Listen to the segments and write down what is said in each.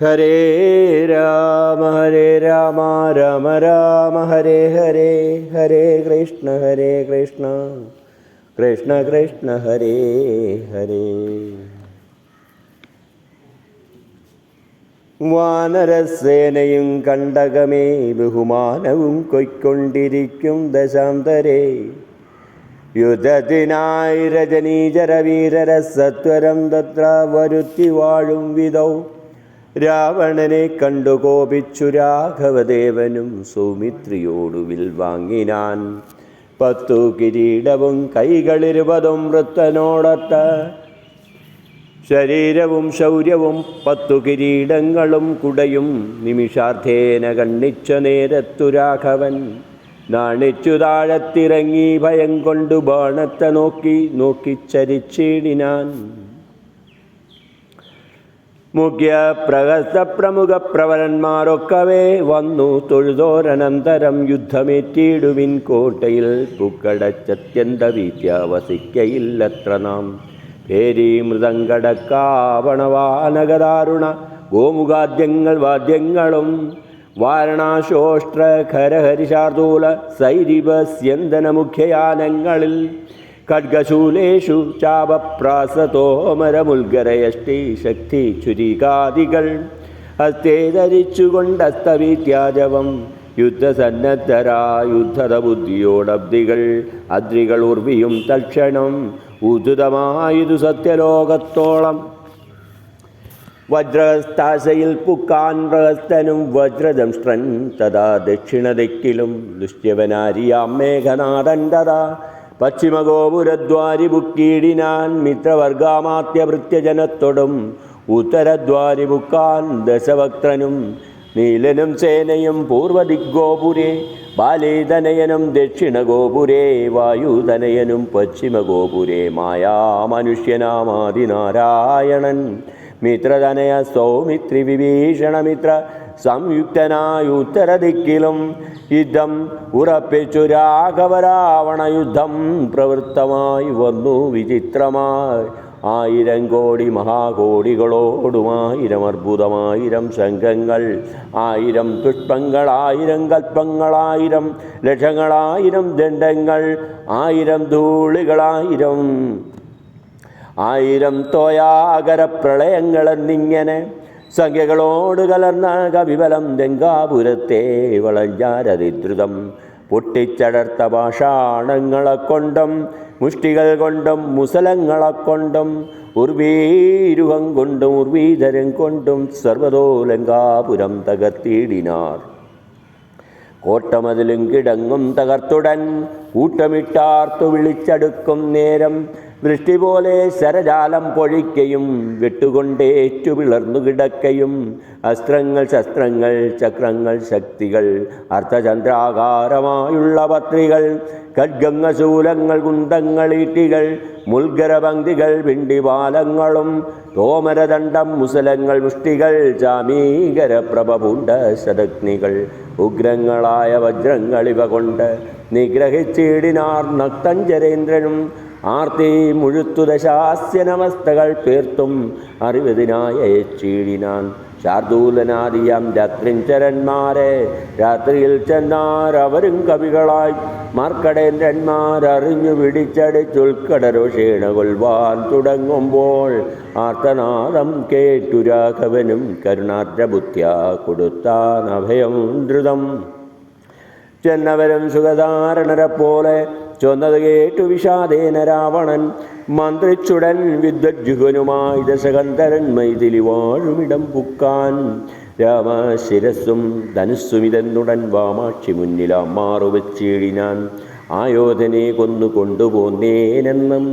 ഹരേ രാമ ഹരേ രാമ രാമ രാമ ഹരേ ഹരേ ഹരേ കൃഷ്ണ ഹരേ കൃഷ്ണ കൃഷ്ണ കൃഷ്ണ ഹരേ ഹരേ. വാനരസേനയും കണ്ടകമേ ബഹുമാനവും കൊയ്ക്കൊണ്ടിരിക്കും ദശാന്തരേ. യുദ്ധത്തിനായി രജനീചരവീരരസത്വരം തത്ര വരുത്തി വാഴും വിധൗ രാവണനെ കണ്ടു കോപിച്ചു രാഘവദേവനും സൗമിത്രിയോടു വിൽവാങ്ങിനാൻ പത്തു കിരീടവും കൈകളിരുപതും വൃത്തനോടൊത്ത ശരീരവും ശൗര്യവും പത്തു കിരീടങ്ങളും കുടയും നിമിഷാർത്ഥേന കണ്ണിച്ച നേരത്തു രാഘവൻ നാണിച്ചു താഴത്തിറങ്ങി ഭയം കൊണ്ടു ബാണത്തെ നോക്കി നോക്കിച്ചരിച്ചിടിനാൻ മുഖ്യ പ്രഹസ്ത പ്രമുഖ പ്രവരന്മാരൊക്കവേ വന്നു തൊഴുതോരനന്തരം യുദ്ധമേറ്റിടുവിൻ കോട്ടയിൽ. പുക്കടച്ചത്യന്ത വീത്യ വസിക്കയില്ലത്ര നാം. പേരി മൃദങ്കടക്കാവണവാനകദാരുണ ഗോമുഖാദ്യങ്ങൾ വാദ്യങ്ങളും വാരണാശോഷ്ട്ര ഖരഹരിശാർദൂല സൈരിവസ്യന്തന മുഖ്യയാനങ്ങളിൽ ഖഡ്ഗശൂലേഷു ചാപപ്രാസതോമരമുൽഗരയഷ്ടി ശക്തി ചുരികാദികൾ. ഹസ്തേ ധരിച്ചുകൊണ്ടസ്തവീത്യാജവം യുദ്ധസന്നദ്ധരാ യുദ്ധതബുദ്ധിയോടബ്ദികൾ അദ്രികൾ ഉർവിയും തൽക്ഷണം ഉദിതമായതു സത്യലോകത്തോളം. വജ്രസ്ഥാശയിൽ പുക്കാൻ പ്രഹസ്തനും വജ്രദംഷ്ട്രൻ തഥാ ദക്ഷിണദിക്കിലും ദുഷ്യവനാരിയാം മേഘനാഥൻ തഥാ പശ്ചിമഗോപുരദ്വാരി ബുക്കീടിനാൻ മിത്രവർഗാമാത്യഭൃത്യജനത്തോടും ഉത്തരദ്വാരി ബുക്കാൻ ദശവക്ത്രനും നീലനും സേനയും പൂർവദിഗ്ഗോപുരേ ബാലേതനയനും ദക്ഷിണഗോപുരേ വായുതനയനും പശ്ചിമഗോപുരേ മായാമനുഷ്യനാമാതിനാരായണൻ മിത്രതനയ സൗമിത്രി വിഭീഷണമിത്ര സംയുക്തനായ ഉത്തരദിക്കിലും യുദ്ധം ഉറപ്പിച്ചു രാഘവരാവണ യുദ്ധം പ്രവൃത്തമായി വന്നു വിചിത്രമായി. ആയിരം കോടി മഹാകോടികളോടുമായിരം അർബുദമായിരം സംഘങ്ങൾ ആയിരം പുഷ്പങ്ങൾ ആയിരം കൽപ്പങ്ങളായിരം ലക്ഷങ്ങളായിരം ദണ്ഡങ്ങൾ ആയിരം ധൂളികളായിരം ആയിരം തോയാകര പ്രളയങ്ങളെന്നിങ്ങനെ സംഖ്യകളോട് കലർന്ന കവിബലം രംഗാപുരത്തെ വളഞ്ഞാരതിദ്രുതം പൊട്ടിച്ചടർത്ത ഭാഷാണങ്ങളെ കൊണ്ടും മുഷ്ടികൾ കൊണ്ടും മുസലങ്ങളെ കൊണ്ടും ഉർവീരുഹം കൊണ്ടും ഉർവീധരം കൊണ്ടും സർവതോ ലങ്കാപുരം തകർത്തിയിടിനാർ കോട്ടമതിലും കിടങ്ങും തകർത്തുടൻ കൂട്ടമിട്ടാർത്തു വിളിച്ചടുക്കും നേരം വൃഷ്ടി പോലെ ശരജാലം പൊഴിക്കയും വെട്ടുകൊണ്ടേറ്റു പിളർന്നു കിടക്കയും. അസ്ത്രങ്ങൾ ശസ്ത്രങ്ങൾ ചക്രങ്ങൾ ശക്തികൾ അർത്ഥചന്ദ്രാകാരമായുള്ള പത്രികൾ ഖഡ്ഗംഗശൂലങ്ങൾ ശൂലങ്ങൾ കുന്തങ്ങൾ ഈട്ടികൾ മുൽഗരപങ്ക്തികൾ പിണ്ടിപാലങ്ങളും തോമരദണ്ഡം മുസലങ്ങൾ മുഷ്ടികൾ ജാമീകര പ്രഭപുണ്ട ശതഗ്നികൾ ഉഗ്രങ്ങളായ വജ്രങ്ങൾ ഇവ കൊണ്ട് നിഗ്രഹിച്ചിടിനാർ നക്തഞ്ചരേന്ദ്രനും ആർത്തി മുഴുത്തു ദശാസ്യനവസ്ഥകൾ പേർത്തും അറിവതിനായ ശാർദൂലനാദിയം രാത്രി ചരന്മാരെ രാത്രിയിൽ ചെന്നാർ അവരും കവികളായി. മാർക്കടേന്ദ്രന്മാരറിഞ്ഞു പിടിച്ചടിച്ചുൾക്കടരോഷേണ കൊൽവാൻ തുടങ്ങുമ്പോൾ ആർത്തനാദം കേട്ടു രാഘവനും കരുണാർദ്രബുദ്ധ്യ കൊടുത്താൻ അഭയം ധൃതം ചെന്നവരും സുഖധാരണരെ പോലെ ചൊന്നത് കേട്ടു വിഷാദേന രാവണൻ. മന്ത്രിച്ചുടൻ വിദ്വജ്ജുഹനുമായി ദശകന്ധരൻ മൈതിലി വാഴുമിടം പുക്കാൻ. രാമശിരസ്സും ധനുസ്സുമിതെന്നുടൻ വാമാക്ഷി മുന്നിലാം മാറുവച്ചിടിനാൻ. ആയോധനെ കൊന്നു കൊണ്ടുപോന്നേനെന്നും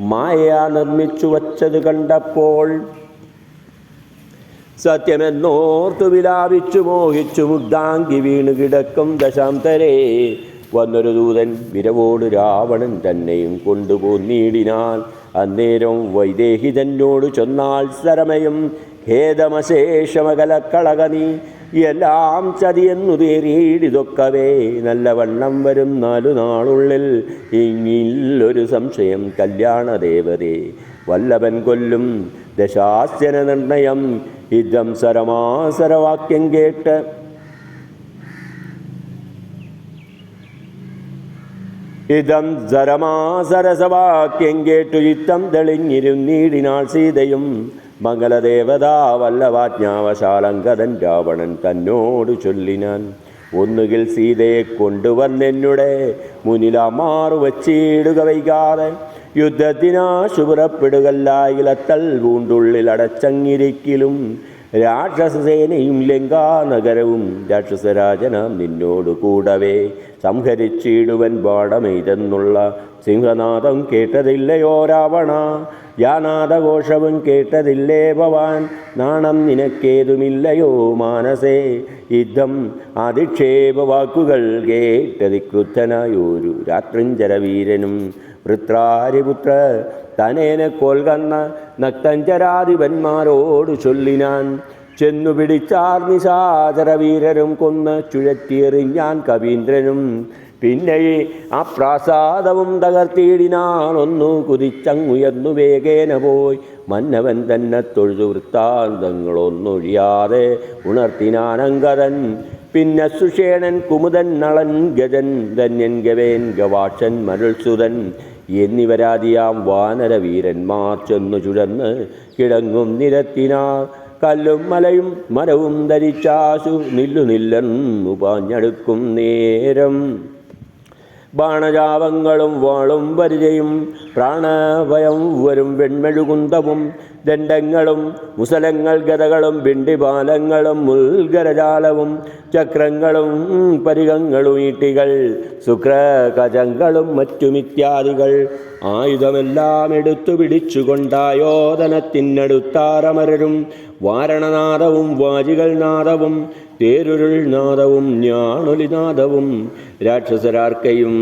മായ നിർമ്മിച്ചു വച്ചത് കണ്ടപ്പോൾ സത്യമെന്നോർത്തു വിലാപിച്ചു മോഹിച്ചു മുഗ്ധാങ്കി വീണു കിടക്കും ദശാന്തരേ. വന്നൊരു ദൂതൻ വിരവോട് രാവണൻ തന്നെയും കൊണ്ടുപോന്നീടിനാൽ അന്നേരം വൈദേഹി തന്നോട് ചൊന്നാൾ സരമയും ഖേദമശേഷമകലക്കളക നീ എല്ലാം ചതിയെന്നു തേറിയിടിതൊക്കവേ നല്ലവണ്ണം വരും നാലു നാളുള്ളിൽ ഇങ്ങില്ലൊരു സംശയം കല്യാണദേവതേ വല്ലവൻ കൊല്ലും ദശാസ്യന നിർണയം ഇതം സരമാസരവാക്യം കേട്ട് ഇതം സരമാസരസവാക്യം കേട്ടു ചിത്തം തെളിഞ്ഞിരുന്നീടിനാൾ സീതയും മംഗലദേവതാ വല്ലവാജ്ഞാവശാലങ്കതൻ രാവണൻ തന്നോട് ചൊല്ലിനാൻ. ഒന്നുകിൽ സീതയെ കൊണ്ടുവന്നെന്നുടെ മുനിലമാറു വച്ചിടുക വൈകാതെ യുദ്ധത്തിനാശു പുറപ്പെടുകല്ലായിലത്തൽ പൂണ്ടുള്ളിൽ അടച്ചങ്ങിരിക്കലും രാക്ഷസസേനയും ലങ്കാനഗരവും രാക്ഷസരാജനാം നിന്നോട് കൂടവേ. സംഹരിച്ചിടുവൻ പാടമെയ്തെന്നുള്ള സിംഹനാഥം കേട്ടതില്ലയോ രാവണ യാനാദഘോഷവും കേട്ടതില്ലേ ഭവാൻ? നാണം നിനക്കേതുമില്ലയോ മാനസേ? യുദ്ധം അധിക്ഷേപ വാക്കുകൾ കേട്ടതി ക്രുദ്ധനായൊരു രാത്രിഞ്ചരവീരനും വൃത്രാരിപുത്ര തനേനെ കൊൽകന്ന നക്തഞ്ചരാധിപന്മാരോട് ചൊല്ലിനാൻ ചെന്നു പിടിച്ചാർ നിശാചരവീരരും കൊന്ന് ചുഴറ്റിയെറിഞ്ഞാൻ കവീന്ദ്രനും. പിന്നെ ആ പ്രാസാദവും തകർത്തിയിടിനാണൊന്നു കുതിച്ചങ്ങുയർന്നു വേഗേന പോയി. മന്നവൻ തന്നെ തൊഴുതു വൃത്താന്തങ്ങളൊന്നൊഴിയാതെ ഉണർത്തിനാനങ്കരൻ പിന്നെ സുഷേണൻ കുമുദൻ നളൻ ഗജൻ ധന്യൻ ഗവേൻ ഗവാക്ഷൻ മരുൾസുതൻ. എന്നിവരാതിയാം വാനരവീരന്മാർ ചെന്നു ചുഴന്ന് കിടങ്ങും നിരത്തിനാർ കല്ലും മലയും മരവും ധരിച്ചാശു നില്ലു നില്ലെന്നു പാഞ്ഞെടുക്കും നേരം. ബാണജാവങ്ങളും വാളും പരിചയും പ്രാണഭയം വരും വെൺമെഴുകുന്തവും ദണ്ഡങ്ങളും മുസലങ്ങൾ ഗതകളും ബിണ്ടിപാലങ്ങളും മുൽഗരജാലവും ചക്രങ്ങളും പരികങ്ങളും ഈട്ടികൾ ശുക്രകജങ്ങളും മറ്റുമിത്യാദികൾ ആയുധമെല്ലാം എടുത്തു പിടിച്ചുകൊണ്ടായോധനത്തിനടുത്താറമരരും വാരണനാദവും വാജികൾ നാദവും തേരുരുൾ നാദവും ഞാണൊലിനാദവും രാക്ഷസരാർക്കയും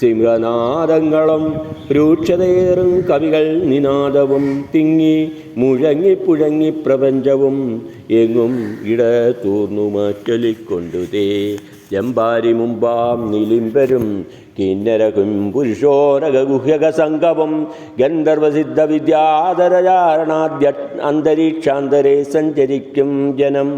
സിംഹനാദങ്ങളും രൂക്ഷതയേറും കവികൾ നിനാദവും തിങ്ങി മുഴങ്ങി പുഴങ്ങി പ്രപഞ്ചവും എങ്ങും ഇട തൂർന്നു മാറ്റൊലിക്കൊണ്ടുതേ. ജമ്പാരി മുമ്പാം നിലിംബരും കിന്നരകും പുരുഷോരക ഗുഹ്യക സംഗമം ഗന്ധർവസിദ്ധ വിദ്യാധരചാരണാദ്യ അന്തരീക്ഷാന്തരെ സഞ്ചരിക്കും ജനം.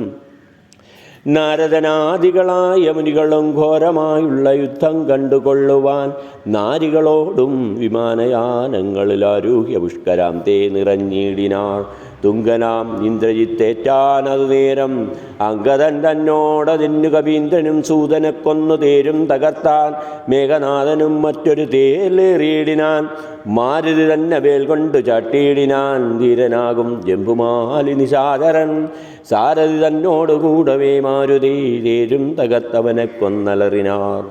നാരദനാദികളായ മുനികളും ഘോരമായുള്ള യുദ്ധം കണ്ടുകൊള്ളുവാൻ നാരികളോടും വിമാനയാനങ്ങളിൽ ആരോഗ്യ പുഷ്കരാം തേ നിറഞ്ഞിടിനാർ തുങ്കനാം ഇന്ദ്രജിത്തേറ്റാനതു നേരം അങ്കദൻ തന്നോടതിന്നു കവീന്ദ്രനും സൂതനെ കൊന്നു തേരും തകർത്താൻ മേഘനാഥനും മറ്റൊരു തേലേറിയിടിനാൻ മാരുതി തന്നെ വേൽ കൊണ്ടു ചാട്ടിയിടിനാൻ ധീരനാകും ജമ്പുമാലി നിശാകരൻ സാരഥി തന്നോടുകൂടവേ മാരുതി തേരും തകർത്തവനെ കൊന്നലറിനാർ.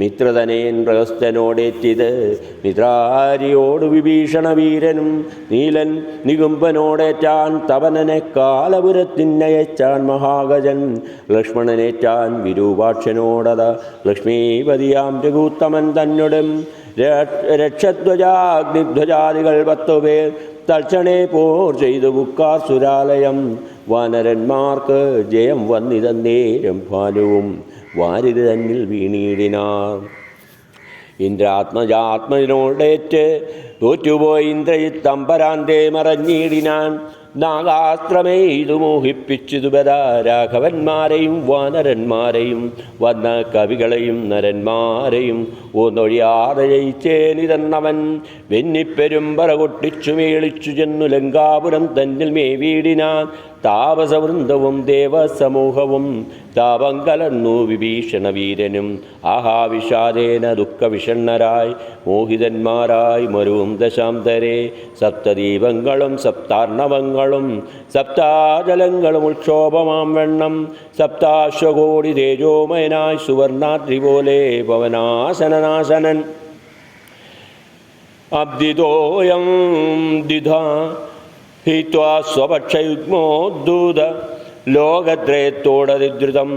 മിത്രതനേൻ പ്രഹസ്തനോടേറ്റിത്. മിത്രാരിയോട് വിഭീഷണ വീരനും നീലൻ നികുംബനോടേറ്റാൻ തവനനെ കാലപുരത്തിനയച്ചാൻ മഹാഗജൻ. ലക്ഷ്മണനേറ്റാൻ വിരൂപാക്ഷനോടത ലക്ഷ്മീപതിയാം രഘുത്തമൻ തന്നോടും. രക്ഷധ്വജാഗ്നിധ്വജാദികൾ പത്തുപേർ തൽക്ഷണേ പോർ ചെയ്തു ബുക്കാർ സുരാലയം. വാനരന്മാർക്ക് ജയം വന്നിതന്നേരം ഫാലുവും. വാരിത് തന്നിൽ വീണീടിനാർ. ഇന്ദ്രാത്മജാത്മനോടേറ്റ് തോറ്റുപോയി ഇന്ദ്രജിത്തമ്പരാന്തേ മറഞ്ഞിടിനാൻ. നാഗാസ്ത്രമേ ഇത് മോഹിപ്പിച്ചതു ബദ രാഘവന്മാരെയും വാനരന്മാരെയും വന്ന കവികളെയും നരന്മാരെയും. ഒന്നൊഴിയാതെ ജയിച്ചേനിതന്നവൻ വെന്നിപ്പെരുമ്പറ കൊട്ടിച്ചു മേളിച്ചു ചെന്നു ലങ്കാപുരം തന്നിൽ മേവീടിനാൻ. താപസവൃന്ദവും ദേവസമൂഹവും താപം കലർന്നു വിഭീഷണ വീരനും ആഹാവിഷാദേന ദുഃഖവിഷണ്ണരായി മോഹിതന്മാരായി മരുവും ദശാന്തരെ. സപ്തദീപങ്ങളും സപ്താർണവങ്ങളും സപ്താജലങ്ങളും ഉക്ഷോഭമാം വെണ്ണം സപ്താശ്വകോടി തേജോമയനായി സുവർണാദ്രി പോലെ പവനാശനനാശനൻ അബ്ദിതോയം ദിധാ ഹിത്വാ ലോകത്രയത്തോടതിദ്രുതം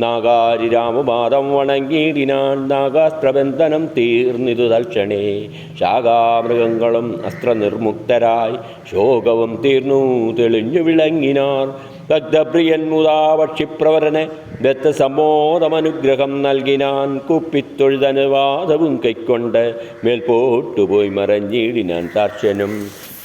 നാഗാരി രാമപാദം വണങ്ങിയിടിനാൻ നാഗാസ്ത്രബന്ധനം തീർന്നിതു തൽക്ഷണേ. ശാഖാമൃഗങ്ങളും അസ്ത്രനിർമുക്തരായി ശോകവും തീർന്നു തെളിഞ്ഞു വിളങ്ങിനാർ. ഭക്തപ്രിയൻ മുതാവക്ഷിപ്രവരനെ ദത്തസമ്മോദമനുഗ്രഹം നൽകിനാൻ കുപ്പിത്തൊഴുതനുവാദവും കൈക്കൊണ്ട് മേൽപോട്ടുപോയി മറഞ്ഞിടിനാൻ താർശനും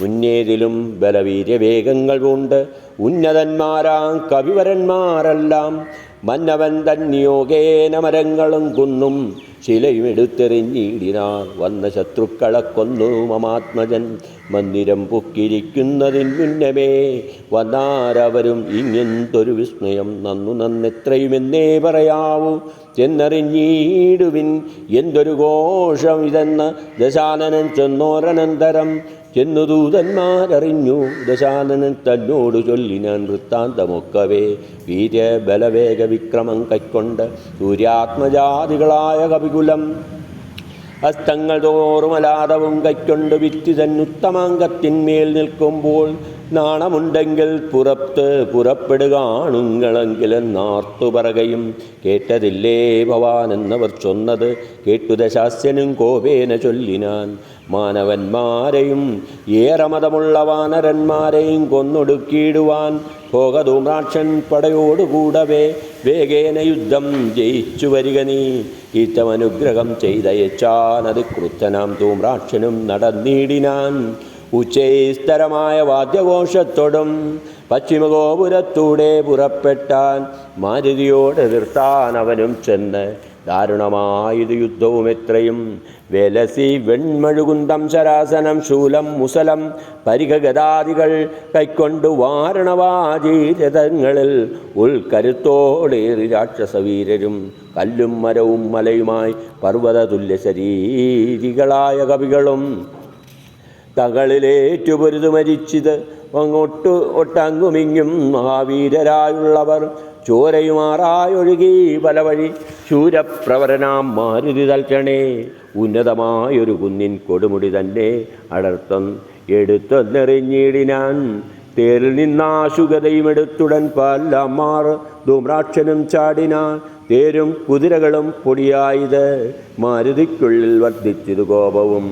ഉന്നേതിലും ബലവീര്യവേഗങ്ങൾ ഉണ്ട് ഉന്നതന്മാരാം കവിവരന്മാരെല്ലാം മന്നവൻ തന്നിയോഗേന മരങ്ങളും കുന്നും ശിലയും എടുത്തെറിഞ്ഞിടിനാർ വന്ന ശത്രുക്കളെ കൊന്നു മമാത്മജൻ. മന്ദിരം പൊക്കിരിക്കുന്നതിന് മുന്നമേ വന്നാരവരും ഇങ്ങെന്തൊരു വിസ്മയം. നന്നു നന്നെത്രയുമെന്നേ പറയാവൂ എന്നറിഞ്ഞീടുവിൻ. എന്തൊരു ഘോഷം ഇതെന്ന് ദശാനനൻ ചെന്നോരനന്തരം ചെന്നു ദൂതന്മാരറിഞ്ഞു. ദശാനനൻ തന്നോട് ചൊല്ലിനാൻ വൃത്താന്തമൊക്കവേ വീര്യ ബലവേഗ വിക്രമം കൈക്കൊണ്ട് സൂര്യാത്മജാതികളായ കവികുലം ഹസ്തങ്ങൾ തോറും അലാതവും കൈക്കൊണ്ട് വിറ്റി തന്നുത്തമാങ്കത്തിന്മേൽ നിൽക്കുമ്പോൾ നാണമുണ്ടെങ്കിൽ പുറത്ത് പുറപ്പെടുകാണുങ്ങളെങ്കിലെന്നാർത്തു പറകയും കേട്ടതില്ലേ ഭവാൻ? എന്നവർ ചൊന്നത് കേട്ടു ദശാസ്യനും കോപേന ചൊല്ലിനാൻ മാനവന്മാരെയും ഏറെ മതമുള്ള വാനരന്മാരെയും കൊന്നൊടുക്കിയിടുവാൻ ഭോഗധൂമ്രാക്ഷൻ പടയോടുകൂടവേ വേഗേന യുദ്ധം ജയിച്ചു വരിക നീ. ഈറ്റമനുഗ്രഹം ചെയ്തയച്ചാനത് കൃത്തനാം ധൂമ്രാക്ഷനും നടന്നിടിനാൻ. ഉച്ചൈസ്തരമായ വാദ്യഘോഷത്തോടും പശ്ചിമഗോപുരത്തൂടെ പുറപ്പെട്ടാൻ മാരുതിയോട് നിർത്താൻ അവനും ചെന്ന് ദാരുണമായത് യുദ്ധവും എത്രയും. വെലസി വെൺമഴുകുന്തം ശരാസനം ശൂലം മുസലം പരിഗഗതാദികൾ കൈക്കൊണ്ടു വാരണവാജീരഥങ്ങളിൽ ഉൾക്കരുത്തോടേറി രാക്ഷസവീരരും കല്ലും മരവും മലയുമായി പർവത തുല്യ ശരീരികളായ കവികളും. തകളിലേറ്റുപൊരുതു മരിച്ചിത് അങ്ങോട്ട് ഒട്ടങ്ങുമിങ്ങും മഹാവീരരായുള്ളവർ ചോരയുമാറായൊഴുകി പല വഴി ശൂരപ്രവരനാം മാരുതി തൽക്ഷണേ ഉന്നതമായൊരു കുന്നിൻ കൊടുമുടി തന്നെ അടർത്തം എടുത്തൊന്നെറിഞ്ഞിടിനാൻ. തേരിൽ നിന്നാശുഗതയും എടുത്തുടൻ പല്ലമാർ ധൂമ്രാക്ഷനും ചാടിനാൻ. തേരും കുതിരകളും പൊടിയായത് മാരുതിക്കുള്ളിൽ വർദ്ധിച്ചത് കോപവും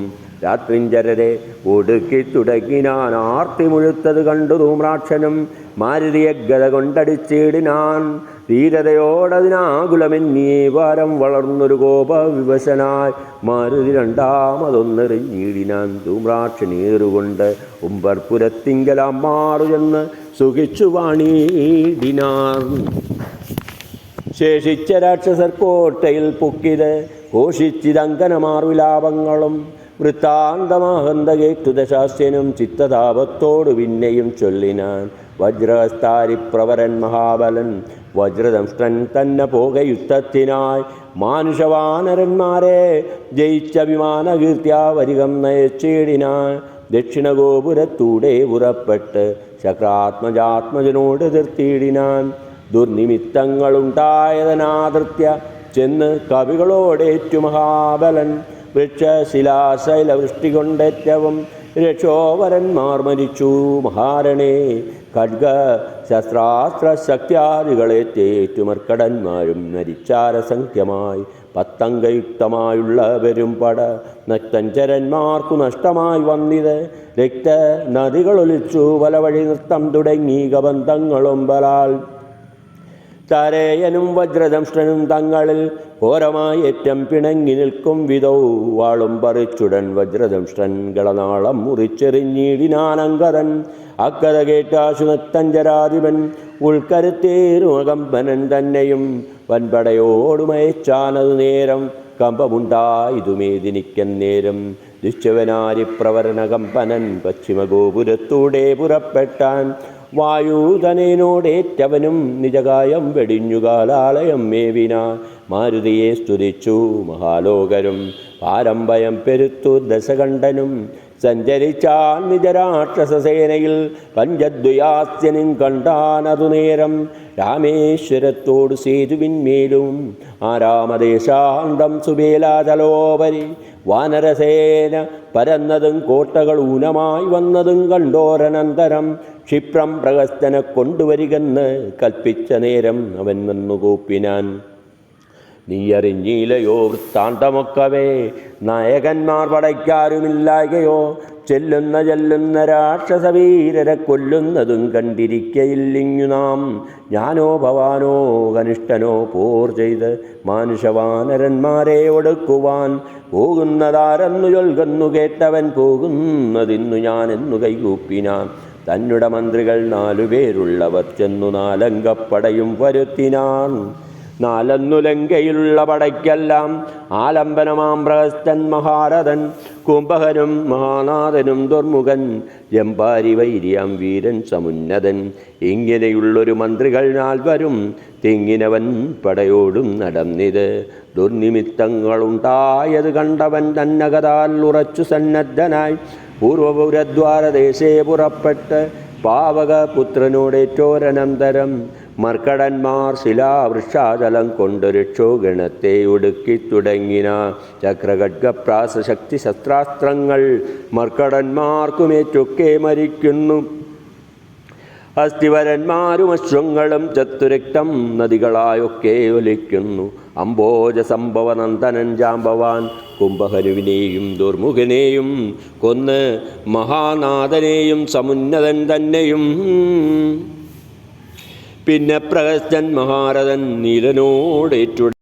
രാത്രിഞ്ചരരെ ഒടുക്കി തുടങ്ങിനാൻ ആർത്തി മുഴുത്തത് കണ്ടു ധൂമ്രാക്ഷനും മാരുതിയെ ഗത കൊണ്ടടിച്ചിടിനാൻ ധീരതയോടതിനാകുലമെന്നീ വാരം വളർന്നൊരു കോപ വിവശനായി മാരുതി രണ്ടാമതൊന്നെറിഞ്ഞിടിനാൻ ധൂമ്രാക്ഷനേറുകൊണ്ട് ഉമ്പർപുരത്തിങ്കലാം മാറു ചെന്ന് സുഖിച്ചു വാണിടിനാൻ. ശേഷിച്ച രാക്ഷസർ കോട്ടയിൽ പൊക്കിത് ഘോഷിച്ചിതങ്കനമാർ വിലാപങ്ങളും വൃത്താന്തമാഹന്ത കേട്ടുദശാസ്യനും ചിത്തതാപത്തോടു പിന്നെയും ചൊല്ലിനാൻ വജ്രഹസ്താരിപ്രവരൻ മഹാബലൻ വജ്രദംഷ്ടൻ തന്നെ പോകയുദ്ധത്തിനായി മാനുഷവാനരന്മാരെ ജയിച്ച വിമാനകീർത്യാ വരികം നയച്ചേടിനാൻ ദക്ഷിണഗോപുരത്തൂടെ പുറപ്പെട്ട് ശക്രാത്മജാത്മജനോട് എതിർത്തിയിടിനാൻ ദുർനിമിത്തങ്ങളുണ്ടായതനാതൃത്യ ചെന്ന് കവികളോടേറ്റു മഹാബലൻ വൃക്ഷശിലാശൈലവൃഷ്ടി കൊണ്ടേറ്റവും രക്ഷോവരന്മാർ മരിച്ചു. മഹാരണേ ഖഡ്ഗ ശസ്ത്രാസ്ത്ര ശക്തിയാദികളെ തേറ്റുമർക്കടന്മാരും നരിച്ചാരസംഖ്യമായി പത്തങ്കയുക്തമായുള്ളവരും പട നക്തഞ്ചരന്മാർക്കു നഷ്ടമായി വന്നിത്. രക്ത നദികളൊലിച്ചു പല വഴി നൃത്തം തുടങ്ങി ഗബന്ധങ്ങളും ബലാൽ തരയനും വജ്രദംഷ്ടനും തങ്ങളിൽ ഘോരമായേറ്റം പിണങ്ങി നിൽക്കും വിധൗ. വാളും പറിച്ചുടൻ വജ്രദംഷ്ടൻ ഗളനാളം മുറിച്ചെറിഞ്ഞിടിനാനങ്കരൻ. അക്കഥ കേട്ടാശുനത്തഞ്ചരാധിപൻ ഉൾക്കരുത്തേരുമകമ്പനൻ തന്നെയും വൻപടയോടുമയച്ചാനത് നേരം കമ്പമുണ്ടായതുമേതിനിക്കൻ നേരം ദുശ്ചവനാരിപ്രവരനകമ്പനൻ പശ്ചിമഗോപുരത്തൂടെ പുറപ്പെട്ടാൻ വായുധനേനോടേറ്റവനും നിജകായം വെടിഞ്ഞുകാലാളയം മേവിന. മാരുതിയെ സ്തുതിച്ചു മഹാലോകരും പാരമ്പയം പെരുത്തു ദശകണ്ഠനും. സഞ്ചരിച്ചാൽ നിജരാക്ഷസേനയിൽ പഞ്ചദ്വയാസ്യനും കണ്ടാനതു നേരം. രാമേശ്വരത്തോട് സേതുവിന്മേലും ആരാമദേശാന്തം സുബേലാചലോപരി. വാനരസേന പരന്നതും കോട്ടകൾ ഊനമായി വന്നതും കണ്ടോരനന്തരം ക്ഷിപ്രം പ്രഹസ്തനെ കൊണ്ടുവരികെന്ന് കൽപ്പിച്ച നേരം അവൻ വന്നു കൂപ്പിനാൻ. നീയറിഞ്ഞീലയോ വൃത്താന്തമൊക്കവേ നായകന്മാർ പടയ്ക്കാരുമില്ലായകയോ ചെല്ലുന്ന ചെല്ലുന്ന രാക്ഷസവീരരെ കൊല്ലുന്നതും കണ്ടിരിക്കയില്ലിങ്ങു നാം. ഞാനോ ഭവാനോ കനിഷ്ഠനോ പോർ ചെയ്ത് മാനുഷവാനരന്മാരെ ഒടുക്കുവാൻ പോകുന്നതാരെന്നു ചൊൽകുന്നു കേട്ടവൻ പോകുന്നതിന്നു ഞാനെന്നു കൈകൂപ്പിനാൻ തന്നുടെ മന്ത്രികൾ നാലുപേരുള്ളവർ ചെന്നു നാലങ്കപ്പടയും വരുത്തിനാൻ നാലന്നു ലങ്കയിലുള്ള പടയ്ക്കെല്ലാം ആലംബനമാം പ്രഹസ്തൻ മഹാരഥൻ കുംഭകനും മഹാനാഥനും ദുർമുഖൻ ജമ്പാരി വൈരിയാം വീരൻ സമുന്നതൻ. ഇങ്ങനെയുള്ളൊരു മന്ത്രികൾ നാൽവരും തിങ്ങിനവൻ പടയോടും നടന്നിത്. ദുർനിമിത്തങ്ങളുണ്ടായത് കണ്ടവൻ തന്നകതാൽ ഉറച്ചു സന്നദ്ധനായി. പൂർവപുരദ്വാരദേശേ പുറപ്പെട്ട് പാവകപുത്രനോടേറ്റോരനന്തരം മർക്കടന്മാർ ശിലാവൃക്ഷാചലം കൊണ്ട് രക്ഷോഗണത്തെ ഒടുക്കി തുടങ്ങിന. ചക്രഖഡ്ഗപ്രാസശക്തി ശസ്ത്രാസ്ത്രങ്ങൾ മർക്കടന്മാർക്കുമേറ്റൊക്കെ മരിക്കുന്നു. അസ്ഥിവരന്മാരും അശ്വങ്ങളും ചത്തുരക്തം നദികളായൊക്കെ ഒലിക്കുന്നു. അംബോജ സംഭവനന്ദനൻ ജാമ്പവാൻ കുംഭഹരുവിനെയും ദുർമുഖനെയും കൊന്ന് മഹാനാഥനെയും സമുന്നതൻ തന്നെയും. പിന്നെ പ്രഹസ്തൻ മഹാരഥൻ നീലനോടേറ്റുട